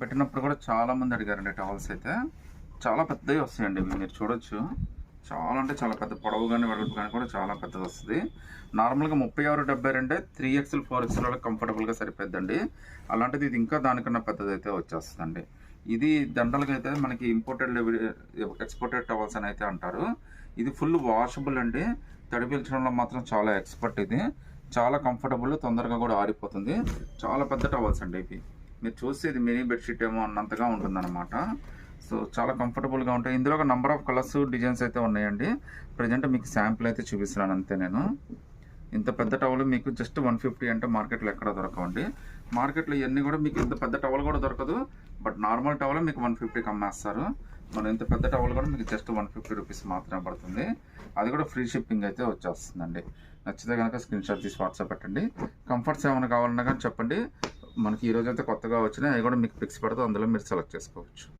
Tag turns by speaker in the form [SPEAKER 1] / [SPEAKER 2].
[SPEAKER 1] పెట్టినప్పుడు కూడా చాలా మంది అడిగారండి టవల్స్ అయితే. చాలా పెద్దవి వస్తాయండి మీరు చూడొచ్చు. చాలా అంటే చాలా పెద్ద పొడవు కానీ వెడల్పు కానీ కూడా చాలా పెద్దది వస్తుంది. నార్మల్గా ముప్పై ఆరు డెబ్బై రెండే త్రీ ఎక్స్ఎల్ ఫోర్ ఎక్స్ఎల్ వాళ్ళకి కంఫర్టబుల్గా సరిపోద్దండి అలాంటిది ఇది ఇంకా దానికన్నా పెద్దది అయితే వచ్చేస్తుందండి. ఇది దండలుగా అయితే మనకి ఇంపోర్టెడ్ ఎక్స్పోర్టెడ్ టవల్స్ అని అయితే అంటారు. ఇది ఫుల్ వాషబుల్ అండి. తడి పీల్చడంలో మాత్రం చాలా ఎక్స్పర్ట్ ఇది. చాలా కంఫర్టబుల్ తొందరగా కూడా ఆరిపోతుంది. చాలా పెద్ద టవల్స్ అండి ఇవి. మీరు చూస్తే ఇది మినీ బెడ్షీట్ ఏమో అన్నంతగా ఉంటుందన్నమాట. సో చాలా కంఫర్టబుల్గా ఉంటాయి. ఇందులో ఒక నంబర్ ఆఫ్ కలర్స్ డిజైన్స్ అయితే ఉన్నాయండి. ప్రజెంట్ మీకు శాంపుల్ అయితే చూపిస్తున్నాను అంతే నేను. ఇంత పెద్ద టవల్ మీకు జస్ట్ వన్ ఫిఫ్టీ అంటే మార్కెట్లో ఎక్కడ దొరకవండి. మార్కెట్లో ఇవన్నీ కూడా మీకు ఇంత పెద్ద టవల్ కూడా దొరకదు. బట్ నార్మల్ టవల్ మీకు వన్ ఫిఫ్టీకి అమ్మేస్తారు. మనం ఇంత పెద్ద టవల్ కూడా మీకు జస్ట్ వన్ ఫిఫ్టీ రూపీస్ మాత్రమే పడుతుంది. అది కూడా ఫ్రీ షిప్పింగ్ అయితే వచ్చేస్తుందండి. నచ్చితే కనుక స్క్రీన్ షాట్ తీసి వాట్సాప్ పెట్టండి. కంఫర్ట్స్ ఏమైనా కావాలన్నా కానీ చెప్పండి. మనకి ఈ రోజు అయితే కొత్తగా వచ్చినాయి అవి కూడా మీకు పిక్స్ పెడితే అందులో మీరు సెలెక్ట్ చేసుకోవచ్చు.